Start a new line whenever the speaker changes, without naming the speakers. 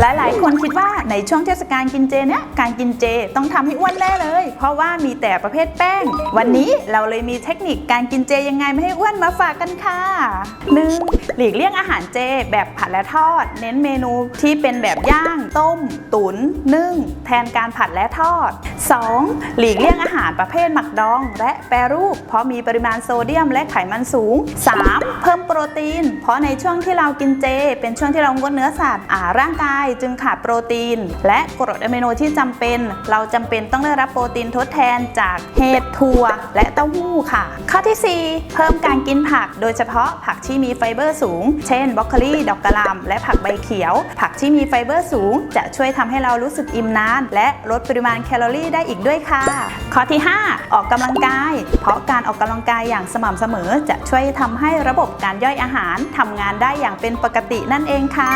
หลายๆ คนคิดว่าในช่วงเทศกาลกินเจเนี้ยการกินเจต้องทำให้อ้วนแน่เลย เพราะว่ามีแต่ประเภทแป้ง วันนี้เราเลยมีเทคนิคการกินเจยังไงไม่ให้อ้วนมาฝากกันค่ะ 1. หลีกเลี่ยงอาหารเจแบบผัดและทอด เน้นเมนูที่เป็นแบบย่าง ต้ม ตุนนึ่ง แทนการผัดและทอด 2. หลีกเลี่ยงอาหารประเภทหมักดอง และแปรรูป เพราะมีปริมาณโซเดียมและไขมันสูง 3. เพิ่มโปรตีน เพราะในช่วงที่เรากินเจ เป็นช่วงที่เรางดเนื้อสัตว์อ่าร่างกายจึงขาดโปรตีน และกรดอะมิโนที่จำเป็น เราจำเป็นต้องได้รับโปรตีนทดแทนจากเห็ดถั่วและเต้าหู้ค่ะ ข้อทีสี่ 4 เพิ่มการกินผัก โดยเฉพาะผักที่มีไฟเบอร์สูง เช่นบรอกโคลีดอกกระหล่ำและผักใบเขียว ผักที่มีไฟเบอร์สูง จะช่วยทำให้เรารู้สึกอิ่มนาน และลดปริมาณแคลอรี่ได้อีกด้วยค่ะ ข้อที่ 5 ออกกำลังกาย เพราะการออกกำลังกายอย่างสม่ำเสมอ จะช่วยทำให้ระบบการย่อยอาหารทำงานได้อย่างเป็นปกตินั่นเองค่ะ